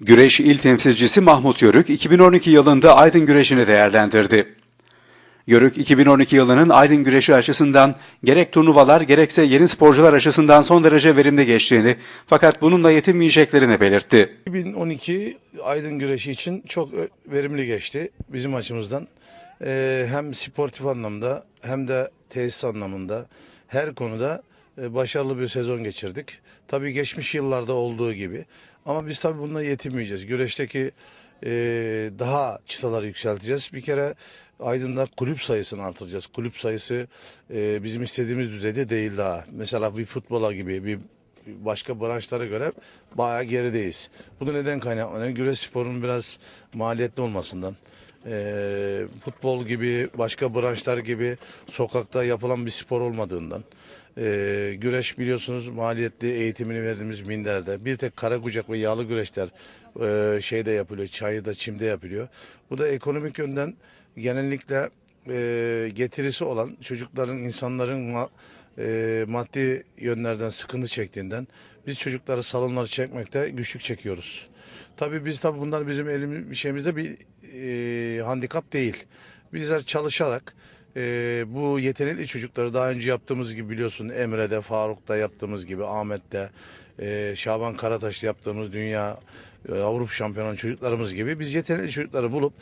Güreş il temsilcisi Mahmut Yörük 2012 yılında Aydın güreşini değerlendirdi. Yörük 2012 yılının Aydın güreşi açısından gerek turnuvalar gerekse yeni sporcular açısından son derece verimli geçtiğini fakat bununla yetinmeyeceklerini belirtti. 2012 Aydın Güreşi için çok verimli geçti bizim açımızdan. Ee, hem sportif anlamda hem de tesis anlamında her konuda başarılı bir sezon geçirdik. Tabii geçmiş yıllarda olduğu gibi. Ama biz tabii bununla yetinmeyeceğiz. Güreşteki e, daha çıtaları yükselteceğiz. Bir kere Aydın'da kulüp sayısını artıracağız. Kulüp sayısı e, bizim istediğimiz düzeyde değil daha. Mesela bir futbola gibi bir başka branşlara göre bayağı gerideyiz. Bu da neden kaynaklanıyor? Güreş sporunun biraz maliyetli olmasından. Ee, futbol gibi, başka branşlar gibi sokakta yapılan bir spor olmadığından. Ee, güreş biliyorsunuz maliyetli eğitimini verdiğimiz minderde. Bir tek kara kucak ve yağlı güreşler e, şeyde yapılıyor, çayda, çimde yapılıyor. Bu da ekonomik yönden genellikle e, getirisi olan çocukların, insanların e, maddi yönlerden sıkıntı çektiğinden biz çocukları salonları çekmekte güçlük çekiyoruz. Tabii biz tabii bunlar bizim elimiz bir şeyimizde bir e, handikap değil. Bizler çalışarak e, bu yetenekli çocukları daha önce yaptığımız gibi biliyorsun Emre'de, Faruk'ta yaptığımız gibi Ahmet'te, e, Şaban Karataş'ta yaptığımız dünya e, Avrupa şampiyonu çocuklarımız gibi biz yetenekli çocukları bulup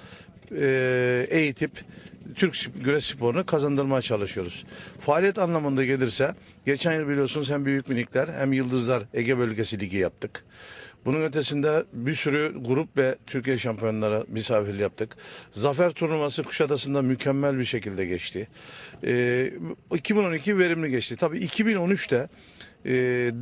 e, eğitip Türk güreş sporunu kazandırmaya çalışıyoruz. Faaliyet anlamında gelirse geçen yıl biliyorsunuz hem Büyük Minikler hem Yıldızlar Ege Bölgesi Ligi yaptık. Bunun ötesinde bir sürü grup ve Türkiye şampiyonlara misafir yaptık. Zafer turnuvası Kuşadası'nda mükemmel bir şekilde geçti. Ee, 2012 verimli geçti. Tabii 2013'te e,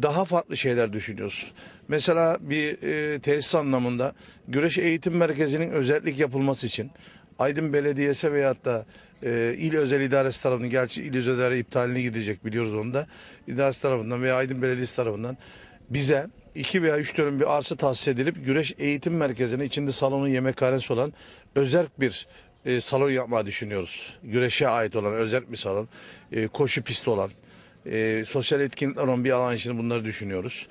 daha farklı şeyler düşünüyoruz. Mesela bir e, tesis anlamında güreş eğitim merkezinin özellik yapılması için Aydın Belediyesi veyahut da e, il özel idaresi tarafından gerçi il özel idare iptaline gidecek biliyoruz onu da idaresi tarafından veya Aydın Belediyesi tarafından bize 2 veya 3 dönüm bir arsa tahsis edilip güreş eğitim merkezine içinde salonu yemekhanesi olan özel bir e, salon yapmayı düşünüyoruz. Güreşe ait olan özel bir salon, e, koşu pisti olan, e, sosyal etkinlikler olan bir alan için bunları düşünüyoruz.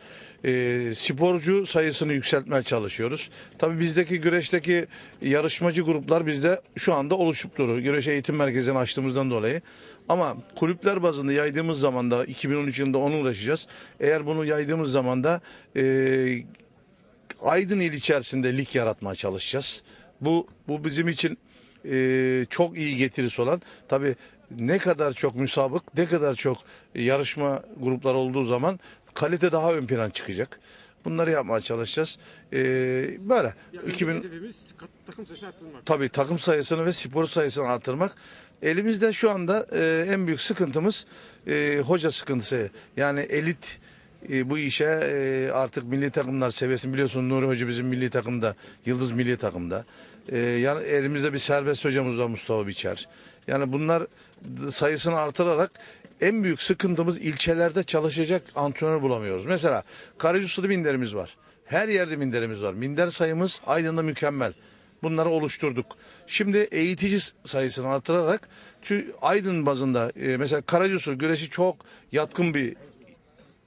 E, sporcu sayısını yükseltmeye çalışıyoruz. Tabii bizdeki güreşteki yarışmacı gruplar bizde şu anda oluşup duruyor. Güreş eğitim merkezini açtığımızdan dolayı. Ama kulüpler bazında yaydığımız zaman da 2013 yılında onu uğraşacağız. Eğer bunu yaydığımız zaman da e, Aydın il içerisinde lig yaratmaya çalışacağız. Bu bu bizim için e, çok iyi getirisi olan tabii ne kadar çok müsabık, ne kadar çok yarışma grupları olduğu zaman kalite daha ön plan çıkacak. Bunları yapmaya çalışacağız. E, böyle. Ya 2000 hedefimiz kat- takım sayısını arttırmak. tabii takım sayısını ve spor sayısını artırmak. Elimizde şu anda e, en büyük sıkıntımız e, hoca sıkıntısı. Yani elit e, bu işe e, artık milli takımlar seviyesini biliyorsun Nuri Hoca bizim milli takımda, Yıldız milli takımda. E, yani elimizde bir serbest hocamız var Mustafa Biçer. Yani bunlar sayısını artırarak en büyük sıkıntımız ilçelerde çalışacak antrenör bulamıyoruz. Mesela Karacusu'da minderimiz var. Her yerde minderimiz var. Minder sayımız Aydın'da mükemmel. Bunları oluşturduk. Şimdi eğitici sayısını artırarak Aydın bazında e, mesela Karacusu güreşi çok yatkın bir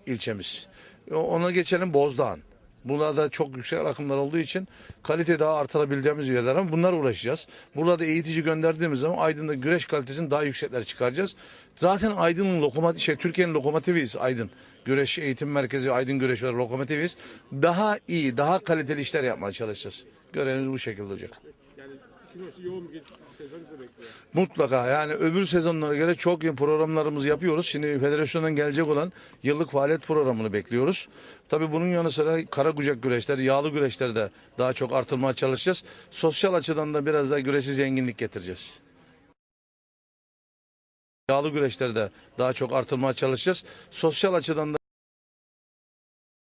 ilçemiz. O- Ona geçelim Bozdağ. Bunlarda çok yüksek rakımlar olduğu için kalite daha artırabileceğimiz yerler ama bunlar uğraşacağız. Burada eğitici gönderdiğimiz zaman Aydın'da güreş kalitesini daha yükseklere çıkaracağız. Zaten Aydın'ın lokomotif şey Türkiye'nin lokomotiviyiz Aydın. Güreş eğitim merkezi Aydın Güreş olarak lokomotiviyiz. Daha iyi, daha kaliteli işler yapmaya çalışacağız. Görevimiz bu şekilde olacak. Yani 2013 yoğun bir sezon bizi bekliyor. Mutlaka yani öbür sezonlara göre çok iyi programlarımızı yapıyoruz. Şimdi federasyondan gelecek olan yıllık faaliyet programını bekliyoruz. Tabii bunun yanı sıra kara kucak güreşler, yağlı güreşler de daha çok artırmaya çalışacağız. Sosyal açıdan da biraz daha güreşi zenginlik getireceğiz. Yağlı güreşlerde daha çok artırmaya çalışacağız. Sosyal açıdan da